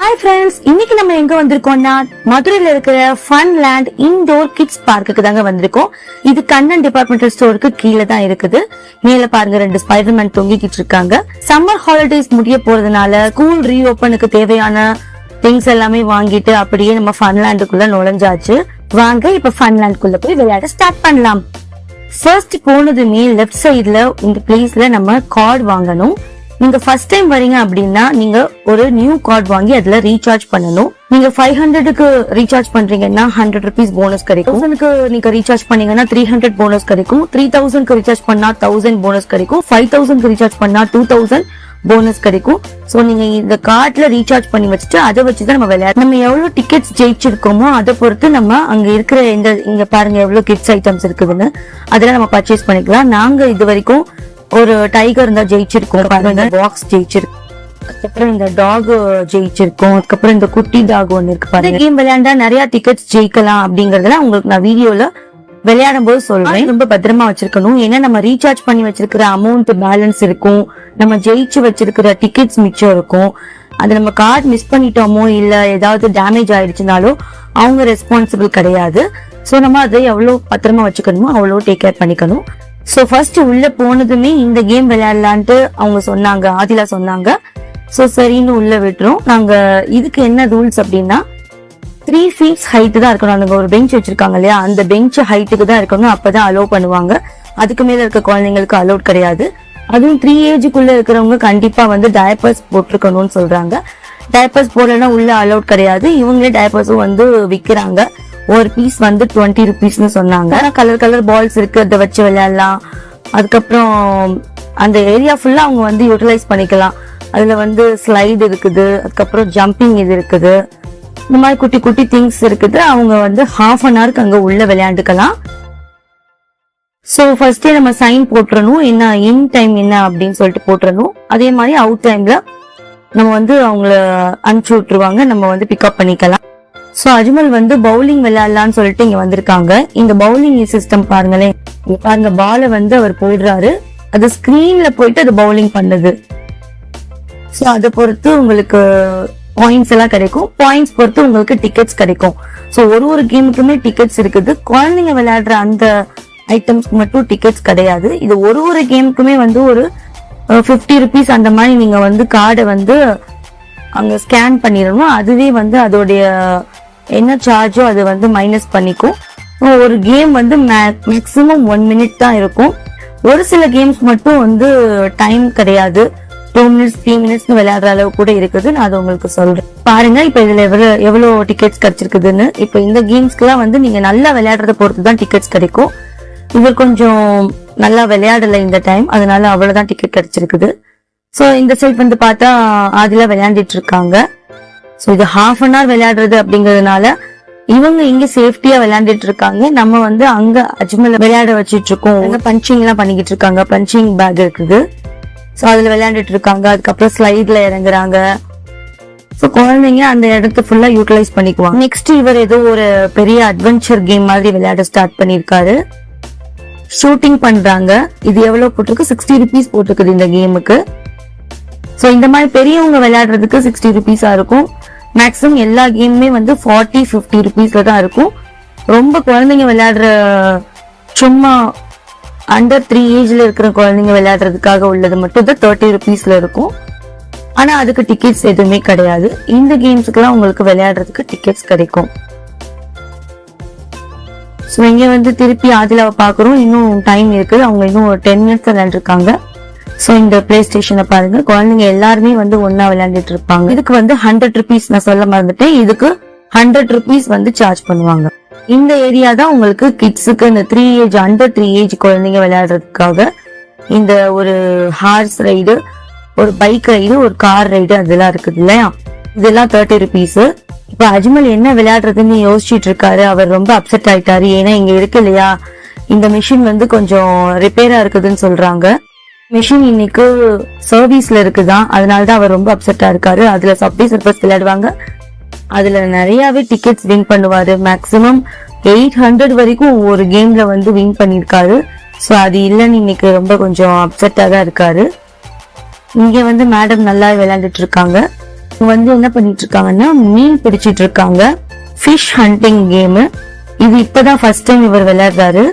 Hi friends இன்னைக்கு நம்ம எங்க வந்திருக்கோம்னா மதுரையில இருக்கிற ஃபன் லேண்ட் இன்டோர் கிட்ஸ் பார்க்குக்கு தாங்க வந்திருக்கோம். இது கண்ணன் டிபார்ட்மெண்டல் ஸ்டோருக்கு கீழே தான் இருக்குது. மேல பாருங்க ரெண்டு ஸ்பைடர்மேன் தொங்கிக்கிட்டு இருக்காங்க. சம்மர் ஹாலிடேஸ் முடிய போறதுனால ஸ்கூல் ரீஓபனுக்கு தேவையான திங்ஸ் எல்லாமே வாங்கிட்டு அப்படியே நம்ம ஃபன் லேண்டுக்குள்ள நுழைஞ்சாச்சு. வாங்க இப்ப ஃபன் லேண்ட்குள்ள போய் விளையாட ஸ்டார்ட் பண்ணலாம். ஃபர்ஸ்ட் போனதுமே லெஃப்ட் சைடுல இந்த பிளேஸ்ல நம்ம கார்டு வாங்கணும். நீங்க ஃபர்ஸ்ட் டைம் வரீங்க அப்படின்னா நீங்க ஒரு நியூ கார்டு வாங்கி அதுல ரீசார்ஜ் பண்ணணும். நீங்க ஃபைவ் ஹண்ட்ரடுக்கு ரீசார்ஜ் பண்றீங்கன்னா ஹண்ட்ரட் ருபீஸ் போனஸ் கிடைக்கும். தௌசண்ட்க்கு நீங்க ரீசார்ஜ் பண்ணீங்கன்னா த்ரீ ஹண்ட்ரட் போனஸ் கிடைக்கும். த்ரீ தௌசண்ட்க்கு ரீசார்ஜ் பண்ணா தௌசண்ட் போனஸ் கிடைக்கும். ஃபைவ் தௌசண்ட்க்கு ரீசார்ஜ் பண்ணா டூ தௌசண்ட் போனஸ் கிடைக்கும். சோ நீங்க இந்த கார்ட்ல ரீசார்ஜ் பண்ணி வச்சுட்டு அதை வச்சுதான் நம்ம விளையாட நம்ம எவ்வளவு டிக்கெட்ஸ் ஜெயிச்சிருக்கோமோ அதை பொறுத்து நம்ம அங்க இருக்கிற இந்த இங்க பாருங்க எவ்வளவு கிட்ஸ் ஐட்டம்ஸ் இருக்குதுன்னு. அதெல்லாம் நம்ம பர்ச்சேஸ் பண்ணிக்கலாம். நாங்க இது வரைக்கும் ஒரு டைகர் தான் ஜெயிச்சிருக்கோம். பாருங்க பாக்ஸ் ஜெயிச்சிருக்கோம் அதுக்கப்புறம் இந்த டாக் ஜெயிச்சிருக்கோம். அதுக்கப்புறம் இந்த குட்டி டாக் ஒன்னு இருக்கு பாருங்க. கேம் விளையாண்டா நிறைய டிக்கெட்ஸ் ஜெயிக்கலாம் அப்படிங்கறதெல்லாம் உங்களுக்கு நான் வீடியோல விளையாடும் போது சொல்றேன். ரொம்ப பத்திரமா வச்சிருக்கணும். ஏன்னா நம்ம ரீசார்ஜ் பண்ணி வச்சிருக்கிற அமௌண்ட் பேலன்ஸ் இருக்கும். நம்ம ஜெயிச்சு வச்சிருக்கிற டிக்கெட்ஸ் மிச்சம் இருக்கும். அது நம்ம கார்டு மிஸ் பண்ணிட்டோமோ இல்ல ஏதாவது டேமேஜ் ஆயிடுச்சுனாலோ அவங்க ரெஸ்பான்சிபிள் கிடையாது. சோ நம்ம அதை எவ்வளவு பத்திரமா வச்சுக்கணுமோ அவ்வளவு டேக் கேர் பண்ணிக்கணும். சோ ஃபர்ஸ்ட் உள்ள போனதுமே இந்த கேம் விளையாடலான்ட்டு அவங்க சொன்னாங்க ஆதிலா சொன்னாங்க. சோ சரின்னு உள்ள விட்டுரும். நாங்க இதுக்கு என்ன ரூல்ஸ் அப்படின்னா த்ரீ ஃபீட்ஸ் ஹைட் தான் இருக்கணும். அந்த ஒரு பெஞ்ச் வச்சிருக்காங்க இல்லையா? அந்த பெஞ்ச் ஹைட்டுக்கு தான் இருக்கணும். அப்பதான் அலோவ் பண்ணுவாங்க. அதுக்கு மேல இருக்க குழந்தைங்களுக்கு அலோட் கிடையாது. அதுவும் த்ரீ ஏஜுக்குள்ள இருக்கிறவங்க கண்டிப்பா வந்து டயப்பர்ஸ் போட்டிருக்கணும்னு சொல்றாங்க. டயப்பர்ஸ் போடலன்னா உள்ள அலோட் கிடையாது. இவங்களே டயப்பர்ஸும் வந்து விற்கிறாங்க ஒரு பீஸ் வந்து டுவெண்ட்டி ருபீஸ்னு சொன்னாங்க. கலர் கலர் பால்ஸ் இருக்கு. அதை வச்சு விளையாடலாம். அதுக்கப்புறம் அந்த ஏரியா ஃபுல்லா அவங்க வந்து யூட்டிலைஸ் பண்ணிக்கலாம். அதுல வந்து ஸ்லைடு இருக்குது. அதுக்கப்புறம் ஜம்பிங் இது இருக்குது. இந்த மாதிரி குட்டி குட்டி திங்ஸ் இருக்குது. அவங்க வந்து ஹாஃப் அன் ஹவருக்கு அங்க உள்ள விளையாண்டுக்கலாம். ஸோ ஃபர்ஸ்டே நம்ம சைன் போட்டுறணும். என்ன இன் டைம் என்ன அப்படின்னு சொல்லிட்டு போட்டுறணும். அதே மாதிரி அவுட் டைம்ல நம்ம வந்து அவங்கள அனுப்பிச்சு விட்டுருவாங்க. நம்ம வந்து பிக்கப் பண்ணிக்கலாம். சோ அஜ்மல் வந்து பவுலிங் விளையாடலாம்னு சொல்லிட்டு இங்க வந்திருக்காங்க. இந்த பவுலிங் சிஸ்டம் பாருங்களேன். பாருங்க பாலை வந்து அவர் போடுறாரு. அது ஸ்கிரீன்ல போயிட்டு அது பவுலிங் பண்ணுது. சோ அதை பொறுத்து உங்களுக்கு பாயிண்ட்ஸ் எல்லாம் கிடைக்கும். பாயிண்ட்ஸ் பொறுத்து உங்களுக்கு டிக்கெட்ஸ் கிடைக்கும். சோ ஒரு ஒரு கேமுக்குமே டிக்கெட்ஸ் இருக்குது. குழந்தைங்க விளையாடுற அந்த ஐட்டம்ஸ்க்கு மட்டும் டிக்கெட்ஸ் கிடையாது. இது ஒரு ஒரு கேமுக்குமே வந்து ஒரு ஃபிஃப்டி ருபீஸ் அந்த மாதிரி நீங்க வந்து கார்டை வந்து அங்க ஸ்கேன் பண்ணிடணும். அதுவே வந்து அதோடைய என்ன சார்ஜோ அது வந்து மைனஸ் பண்ணிக்கும். ஒரு கேம் வந்து மேக்ஸிமம் ஒன் மினிட் தான் இருக்கும். ஒரு சில கேம்ஸ் மட்டும் வந்து டைம் கிடையாது. டூ மினிட்ஸ் த்ரீ மினிட்ஸ் விளையாடுற அளவு கூட இருக்குது. நான் அதை உங்களுக்கு சொல்றேன். பாருங்க இப்ப இதுல எவ்வளோ எவ்வளவு டிக்கெட்ஸ் கிடைச்சிருக்குதுன்னு. இப்ப இந்த கேம்ஸ்க்குலாம் வந்து நீங்க நல்லா விளையாடுறத பொறுத்து தான் டிக்கெட்ஸ் கிடைக்கும். இவர் கொஞ்சம் நல்லா விளையாடல இந்த டைம் அதனால அவ்வளவுதான் டிக்கெட் கிடைச்சிருக்குது. ஸோ இந்த சைட் வந்து பார்த்தா ஆதிலா விளையாண்டுட்டு இருக்காங்க. ஸோ இது ஹாஃப் அன் ஹவர் விளையாடுறது அப்படிங்கறதுனால இவங்க இங்க சேஃப்டியா விளையாண்டுட்டு இருக்காங்க. நம்ம வந்து அங்க அஜ்மல் விளையாட வச்சிட்டு இருக்கோம் பஞ்சிங் எல்லாம் பண்ணிக்கிட்டு இருக்காங்க. பஞ்சிங் பேக் இருக்குது. ஸோ அதுல விளையாண்டுட்டு இருக்காங்க. அதுக்கப்புறம் ஸ்லைட்ல இறங்குறாங்க. ஸோ குழந்தைங்க அந்த இடத்த ஃபுல்லா யூட்டிலைஸ் பண்ணிக்குவாங்க. நெக்ஸ்ட் இவர் ஏதோ ஒரு பெரிய அட்வென்ச்சர் கேம் மாதிரி விளையாட ஸ்டார்ட் பண்ணிருக்காரு. ஷூட்டிங் பண்றாங்க. இது எவ்வளவு போட்டிருக்கு? சிக்ஸ்டி ருபீஸ் போட்டிருக்குது இந்த கேமுக்கு ஸோ இந்த மாதிரி பெரியவங்க விளையாடுறதுக்கு சிக்ஸ்டி ருபீஸா இருக்கும். மேக்ஸிமம் எல்லா கேமுமே வந்து ஃபார்ட்டி ஃபிஃப்டி ருபீஸில் தான் இருக்கும். ரொம்ப குழந்தைங்க விளையாடுற சும்மா அண்டர் த்ரீ ஏஜில் இருக்கிற குழந்தைங்க விளையாடுறதுக்காக உள்ளது மட்டும் தான் தேர்ட்டி ருபீஸில் இருக்கும். ஆனால் அதுக்கு டிக்கெட்ஸ் எதுவுமே கிடையாது. இந்த கேம்ஸுக்கெல்லாம் உங்களுக்கு விளையாடுறதுக்கு டிக்கெட்ஸ் கிடைக்கும். ஸோ இங்கே வந்து திருப்பி ஆதிலாவை பார்க்குறோம். இன்னும் டைம் இருக்குது. அவங்க இன்னும் ஒரு டென் மினிட்ஸ் விளையாண்டுருக்காங்க. ஸோ இந்த பிளே ஸ்டேஷனை பாருங்க. குழந்தைங்க எல்லாருமே வந்து ஒன்னா விளையாண்டுட்டு இருப்பாங்க. இதுக்கு வந்து ஹண்ட்ரட் ருபீஸ் நான் சொல்ல மறந்துட்டேன். இதுக்கு ஹண்ட்ரட் ருபீஸ் வந்து சார்ஜ் பண்ணுவாங்க. இந்த ஏரியா தான் உங்களுக்கு கிட்ஸுக்கு இந்த three age under three age குழந்தைங்க விளையாடுறதுக்காக இந்த ஒரு ஹார்ஸ் ரைடு ஒரு பைக் ரைடு ஒரு கார் ரைடு அதெல்லாம் இருக்குது இல்லையா? இதெல்லாம் தேர்ட்டி ருபீஸ் இப்ப அஜ்மல் என்ன விளையாடுறதுன்னு யோசிச்சுட்டு இருக்காரு. அவர் ரொம்ப அப்செட் ஆயிட்டாரு. ஏன்னா இங்க இருக்கு இல்லையா? இந்த மிஷின் வந்து கொஞ்சம் ரிப்பேரா இருக்குதுன்னு சொல்றாங்க. மிஷின் இன்னைக்கு சர்வீஸ்ல இருக்குதான். அதனால தான் அவர் ரொம்ப அப்செட்டா இருக்காரு. அதுல சப்ளை சர்பஸ் விளையாடுவாங்க. அதுல நிறையவே டிக்கெட்ஸ் வின் பண்ணுவாரு. மேக்சிமம் எயிட் ஹண்ட்ரட் வரைக்கும் ஒரு கேம்ல வந்து வின் பண்ணியிருக்காரு. ஸோ அது இல்லைன்னு இன்னைக்கு ரொம்ப கொஞ்சம் அப்செட்டாக தான் இருக்காரு. இங்கே வந்து மேடம் நல்லா விளையாண்டுட்டு இருக்காங்க. இவங்க வந்து என்ன பண்ணிட்டு இருக்காங்கன்னா மீன் பிடிச்சிட்டு இருக்காங்க. ஃபிஷ் ஹண்டிங் கேமு இது இப்போதான் ஃபர்ஸ்ட் டைம் இவர் விளையாடுறாரு.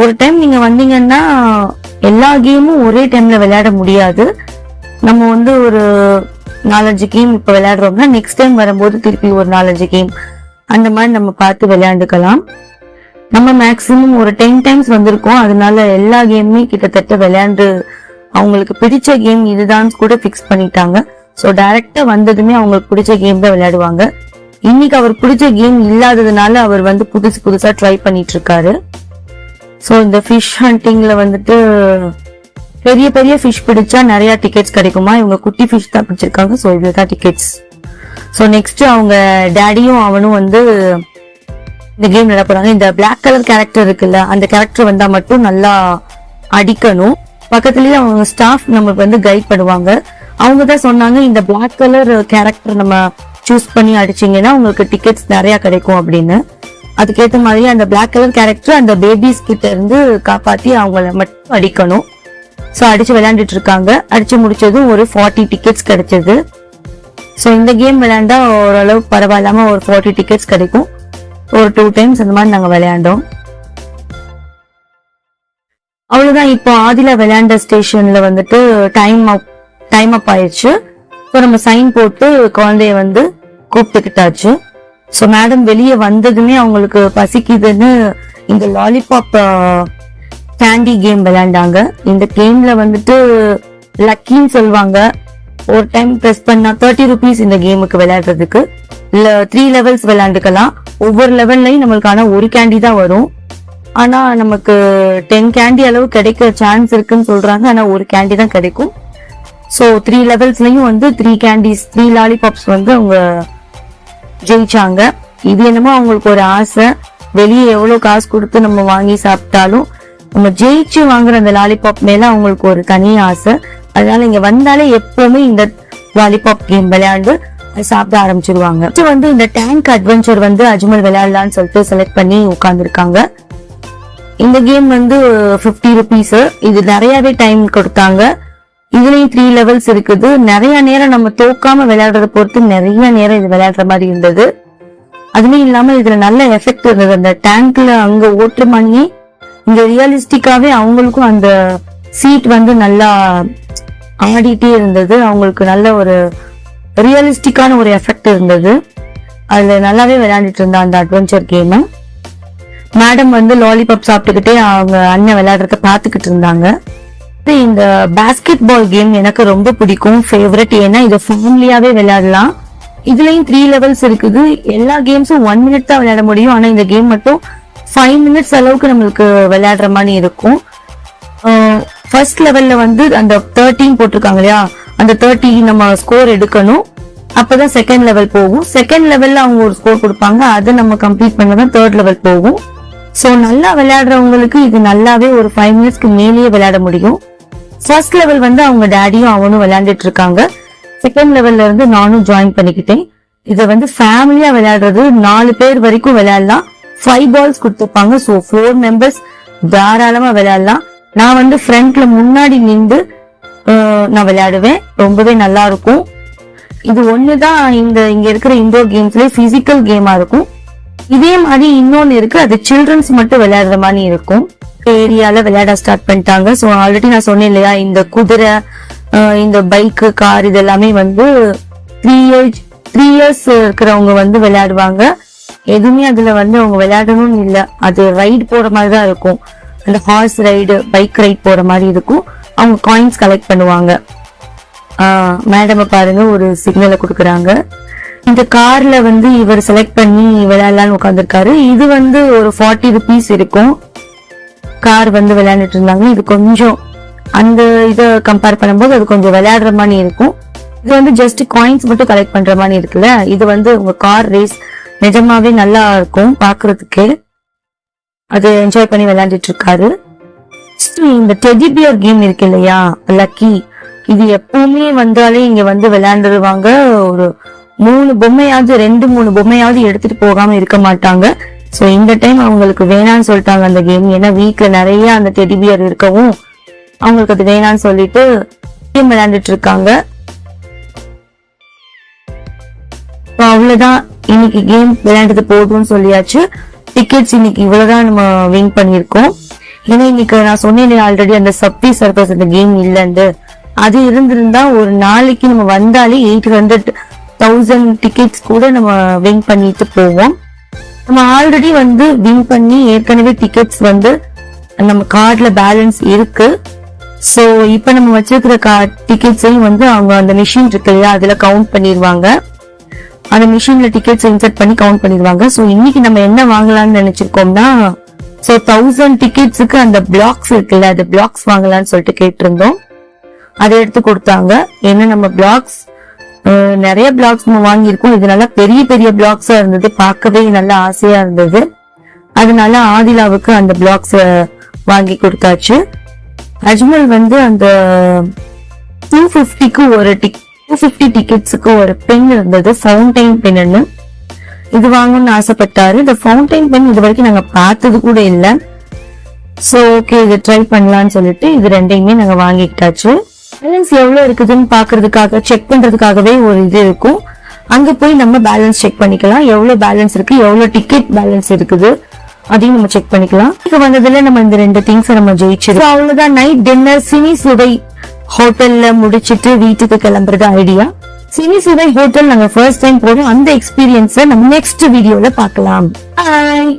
ஒரு டைம் நீங்க வந்தீங்கன்னா எல்லா கேமும் ஒரே டைம்ல விளையாட முடியாது. நம்ம வந்து ஒரு நாலஞ்சு கேம் இப்ப விளையாடுறோம்னா நெக்ஸ்ட் டைம் வரும்போது திருப்பி ஒரு நாலஞ்சு கேம் அந்த மாதிரி நம்ம பார்த்து விளையாண்டுக்கலாம். நம்ம மேக்சிமம் ஒரு டென் டைம்ஸ் வந்திருக்கோம். அதனால எல்லா கேமுமே கிட்டத்தட்ட விளையாண்டு அவங்களுக்கு பிடிச்ச கேம் இதுதான் கூட ஃபிக்ஸ் பண்ணிட்டாங்க. ஸோ டைரக்டா வந்ததுமே அவங்களுக்கு பிடிச்ச கேம் தான் விளையாடுவாங்க. இன்னைக்கு அவர் பிடிச்ச கேம் இல்லாததுனால அவர் வந்து புதுசு புதுசா ட்ரை பண்ணிட்டு இருக்காரு. ஸோ இந்த ஃபிஷ் ஹண்டிங்கில் வந்துட்டு பெரிய பெரிய ஃபிஷ் பிடிச்சா நிறைய டிக்கெட்ஸ் கிடைக்குமா? இவங்க குட்டி ஃபிஷ் தான் பிடிச்சிருக்காங்க. ஸோ இதுதான் டிக்கெட்ஸ் ஸோ நெக்ஸ்ட் அவங்க டேடியும் அவனும் வந்து இந்த கேம் விளையாட போறாங்க. இந்த பிளாக் கலர் கேரக்டர் இருக்குல்ல அந்த கேரக்டர் வந்தா மட்டும் நல்லா அடிக்கணும். பக்கத்துலயே அவங்க ஸ்டாஃப் நம்மளுக்கு வந்து கைட் பண்ணுவாங்க. அவங்க தான் சொன்னாங்க இந்த பிளாக் கலர் கேரக்டர் நம்ம சூஸ் பண்ணி அடிச்சீங்கன்னா உங்களுக்கு டிக்கெட்ஸ் நிறைய கிடைக்கும் அப்படின்னு. அதுக்கேற்ற மாதிரி அந்த பிளாக் கலர் கேரக்டர் அந்த பேபிஸ் கிட்ட இருந்து காப்பாத்தி அவங்கள மட்டும் அடிக்கணும். ஸோ அடிச்சு விளையாண்டுட்டு இருக்காங்க. அடிச்சு முடிச்சதும் ஒரு ஃபார்ட்டி டிக்கெட்ஸ் கிடைச்சது. ஸோ இந்த கேம் விளையாண்டா ஓரளவு பரவாயில்லாம ஒரு ஃபார்ட்டி டிக்கெட்ஸ் கிடைக்கும். ஒரு டூ டைம்ஸ் அந்த மாதிரி நாங்கள் விளையாண்டோம். அவ்வளோதான் இப்போ ஆதில விளையாண்ட ஸ்டேஷன்ல வந்துட்டு டைம் அப் டைம் அப் ஆயிடுச்சு. ஸோ நம்ம சைன் போட்டு குழந்தைய வந்து கூப்பிட்டுக்கிட்டாச்சு. ஸோ மேடம் வெளியே வந்ததுமே அவங்களுக்கு பசிக்குதுன்னு இந்த லாலிபாப் கேண்டி கேம் விளையாண்டாங்க. இந்த கேம்ல வந்துட்டு லக்கின்னு சொல்லுவாங்க. ஒரு டைம் ப்ரெஸ் பண்ணா தேர்ட்டி ருபீஸ் இந்த கேமுக்கு விளையாடுறதுக்கு. இல்ல த்ரீ லெவல்ஸ் விளையாண்டுக்கலாம். ஒவ்வொரு லெவல்லையும் நம்மளுக்கான ஒரு கேண்டி தான் வரும். ஆனா நமக்கு டென் கேண்டி அளவு கிடைக்க சான்ஸ் இருக்குன்னு சொல்றாங்க. ஆனா ஒரு கேண்டி தான் கிடைக்கும். ஸோ த்ரீ லெவல்ஸ்லயும் வந்து த்ரீ கேண்டிஸ் த்ரீ லாலிபாப்ஸ் வந்து அவங்க ஜெயிச்சாங்க. இது என்னமோ அவங்களுக்கு ஒரு ஆசை. வெளியே எவ்வளவு காசு கொடுத்து நம்ம வாங்கி சாப்பிட்டாலும் நம்ம ஜெயிச்சு வாங்குற அந்த லாலிபாப் மேல அவங்களுக்கு ஒரு தனி ஆசை. அதனால இங்க வந்தாலே எப்பவுமே இந்த லாலிபாப் கேம் விளையாண்டு சாப்பிட ஆரம்பிச்சிருவாங்க. வந்து இந்த டேங்க் அட்வென்ச்சர் வந்து அஜ்மல் விளையாடலாம்னு சொல்லிட்டு செலக்ட் பண்ணி உட்கார்ந்துருக்காங்க. இந்த கேம் வந்து 50 ருபீஸ் இது நிறையவே டைம் கொடுத்தாங்க. இதுலயும் த்ரீ லெவல்ஸ் இருக்குது. நிறைய நேரம் நம்ம தோக்காம விளையாடுறத பொறுத்து நிறைய நேரம் இது விளையாடுற மாதிரி இருந்தது. அதுலயும் இல்லாம இதுல நல்ல எஃபெக்ட் இருந்தது. அந்த டேங்க்ல அங்க ஓட்டுற மணி இங்க ரியலிஸ்டிக்காவே அவங்களுக்கும் அந்த சீட் வந்து நல்லா ஆடிட்டே இருந்தது. அவங்களுக்கு நல்ல ஒரு ரியலிஸ்டிக்கான ஒரு எஃபெக்ட் இருந்தது. அதுல நல்லாவே விளையாண்டுட்டு இருந்தா அந்த அட்வென்ச்சர் கேமு மேடம் வந்து லாலிபாப் சாப்பிட்டுக்கிட்டே அவங்க அண்ணன் விளையாடுறத பாத்துக்கிட்டு இருந்தாங்க. அடுத்து இந்த பேஸ்கெட் பால் கேம் எனக்கு ரொம்ப பிடிக்கும் ஃபேவரட் ஏன்னா இதை ஃபேமிலியாவே விளையாடலாம். இதுலயும் த்ரீ லெவல்ஸ் இருக்குது. எல்லா கேம்ஸும் ஒன் மினிட் தான் விளையாட முடியும். ஆனா இந்த கேம் மட்டும் ஃபைவ் மினிட்ஸ் அளவுக்கு நம்மளுக்கு விளையாடுற மாதிரி இருக்கும். ஃபர்ஸ்ட் லெவல்ல வந்து அந்த தேர்ட்டின் போட்டிருக்காங்க இல்லையா? அந்த தேர்ட்டி நம்ம ஸ்கோர் எடுக்கணும். அப்பதான் செகண்ட் லெவல் போகும். செகண்ட் லெவல்ல அவங்க ஒரு ஸ்கோர் கொடுப்பாங்க. அதை நம்ம கம்ப்ளீட் பண்ணதான் தேர்ட் லெவல் போகும். ஸோ நல்லா விளையாடுறவங்களுக்கு இது நல்லாவே ஒரு ஃபைவ் மினிட்ஸ்க்கு மேலேயே விளையாட முடியும். ஃபர்ஸ்ட் லெவல் வந்து அவங்க டேடியும் அவனும் விளையாண்டுட்டு இருக்காங்க செகண்ட் லெவல்ல இருந்து நானும் ஜாயின் பண்ணிக்கிட்டேன். இதை வந்து ஃபேமிலியா விளையாடுறது. நாலு பேர் வரைக்கும் விளையாடலாம். ஃபைவ் பால்ஸ் கொடுத்துருப்பாங்க. ஸோ ஃபோர் மெம்பர்ஸ் தாராளமா விளையாடலாம். நான் வந்து ஃப்ரண்ட்ல முன்னாடி நின்று நான் விளையாடுவேன். ரொம்பவே நல்லா இருக்கும் இது ஒண்ணுதான் இந்த இங்க இருக்கிற இண்டோர் கேம்ஸ்லேயே பிசிக்கல் கேமா இருக்கும். இதே மாதிரி இன்னொன்னு இருக்கு. அது சில்ட்ரன்ஸ் மட்டும் விளையாடுற மாதிரி இருக்கும். ஏரியால விளையாட ஸ்டார்ட் பண்ணிட்டாங்க. ஸோ ஆல்ரெடி நான் சொன்னேன் இல்லையா இந்த குதிரை இந்த பைக்கு கார் இது எல்லாமே வந்து த்ரீ இயர்ஸ் த்ரீ இயர்ஸ் இருக்கிறவங்க வந்து விளையாடுவாங்க. எதுவுமே அதுல வந்து அவங்க விளையாடணும்னு இல்லை. அது ரைடு போற மாதிரி தான் இருக்கும். அந்த ஹார்ஸ் ரைடு பைக் ரைட் போற மாதிரி இருக்கும். அவங்க காயின்ஸ் கலெக்ட் பண்ணுவாங்க. மேடம் பாருங்க ஒரு சிக்னலை கொடுக்குறாங்க. இந்த கார்ல வந்து இவர் செலக்ட் பண்ணி விளையாடலான்னு உட்காந்துருக்காரு இது வந்து ஒரு ஃபார்ட்டி ருபீஸ் இருக்கும். கார் வந்து விளையாண்டுட்டு இருந்தாங்க இது கொஞ்சம் அந்த இதை கம்பேர் பண்ணும்போது அது கொஞ்சம் விளையாடுற மாதிரி இருக்கும். இது வந்து ஜஸ்ட் காயின்ஸ் மட்டும் கலெக்ட் பண்ற மாதிரி இருக்குல்ல? இது வந்து உங்க கார் ரேஸ் நிஜமாவே நல்லா இருக்கும் பாக்குறதுக்கு அது என்ஜாய் பண்ணி விளையாண்டுட்டு இருக்காரு. இந்த டெடி பியர் கேம் இருக்கு இல்லையா? லக்கி இது எப்பவுமே வந்தாலே இங்க வந்து விளையாண்டுருவாங்க. ஒரு மூணு பொம்மையாவது ரெண்டு மூணு பொம்மையாவது எடுத்துட்டு போகாம இருக்க மாட்டாங்க. ஸோ இந்த டைம் அவங்களுக்கு வேணாம்னு சொல்லிட்டாங்க அந்த கேம் ஏன்னா வீட்டில் நிறைய அந்த டெடி பியர் இருக்கவும் அவங்களுக்கு அது வேணாம்னு சொல்லிட்டு கேம் விளையாண்டுட்டு இருக்காங்க. So, அவ்வளோதான் இன்னைக்கு கேம் விளையாண்டது போதும்னு சொல்லியாச்சு. டிக்கெட்ஸ் இன்னைக்கு இவ்வளோதான் நம்ம வின் பண்ணியிருக்கோம். ஏன்னா இன்னைக்கு நான் சொன்னேன் ஆல்ரெடி அந்த சப்தி சர்க்கஸ் அந்த கேம் இல்லைன்னு. அது இருந்திருந்தா ஒரு நாளைக்கு நம்ம வந்தாலே எயிட் ஹண்ட்ரட் தௌசண்ட் டிக்கெட்ஸ் கூட நம்ம வின் பண்ணிட்டு போவோம். நம்ம ஆல்ரெடி வந்து வின் பண்ணி ஏற்கனவே டிக்கெட்ஸ் வந்து நம்ம கார்டுல பேலன்ஸ் இருக்கு. ஸோ இப்போ நம்ம வச்சிருக்கிற கார்ட் டிக்கெட்ஸையும் வந்து அவங்க அந்த மிஷின் இருக்கு இல்லையா? அதுல கவுண்ட் பண்ணிடுவாங்க அந்த மிஷின்ல டிக்கெட்ஸ் இன்சர்ட் பண்ணி கவுண்ட் பண்ணிடுவாங்க ஸோ இன்னைக்கு நம்ம என்ன வாங்கலாம்னு நினைச்சிருக்கோம்னா ஸோ தௌசண்ட் டிக்கெட்ஸுக்கு அந்த பிளாக்ஸ் இருக்குல்ல அந்த பிளாக்ஸ் வாங்கலாம்னு சொல்லிட்டு கேட்டிருந்தோம். அதை எடுத்து கொடுத்தாங்க. ஏன்னா நம்ம பிளாக்ஸ் நிறைய பிளாக்ஸ் நம்ம வாங்கியிருக்கோம். இது நல்லா பெரிய பெரிய பிளாக்ஸா இருந்தது. பார்க்கவே நல்லா ஆசையா இருந்தது. அதனால ஆதிலாவுக்கு அந்த பிளாக்ஸ் வாங்கி கொடுத்தாச்சு. அஜ்மல் வந்து அந்த டூ ஃபிஃப்டிக்கு ஒரு டிக் டூ ஃபிஃப்டி டிக்கெட்ஸுக்கு ஒரு பென் இருந்தது. ஃபவுண்டைன் பென்னு இது வாங்கணும்னு ஆசைப்பட்டாரு. இந்த ஃபவுண்டைன் பென் இது வரைக்கும் நாங்க பார்த்தது கூட இல்லை. ஸோ ஓகே இது ட்ரை பண்ணலான்னு சொல்லிட்டு இது ரெண்டையுமே நாங்கள் வாங்கிக்கிட்டாச்சு. பேலன்ஸ் எவ்வளவு இருக்குதுன்னு பாக்குறதுக்காக செக் பண்றதுக்காகவே ஒரு இது இருக்கும். அங்க போய் நம்ம பேலன்ஸ் செக் பண்ணிக்கலாம். எவ்வளவு பேலன்ஸ் இருக்கு எவ்வளவு டிக்கெட் பேலன்ஸ் இருக்குது அதையும் நம்ம செக் பண்ணிக்கலாம். இங்க வந்ததுல நம்ம இந்த ரெண்டு திங்ஸ் நம்ம ஜெயிச்சிருக்கோம் அவ்வளவுதான். நைட் டின்னர் சினி சுவை ஹோட்டல்ல முடிச்சிட்டு வீட்டுக்கு கிளம்புறது ஐடியா சினி சுவை ஹோட்டல் நாங்க ஃபர்ஸ்ட் டைம் போறோம். அந்த எக்ஸ்பீரியன்ஸ நம்ம நெக்ஸ்ட் வீடியோல பார்க்கலாம். பாய்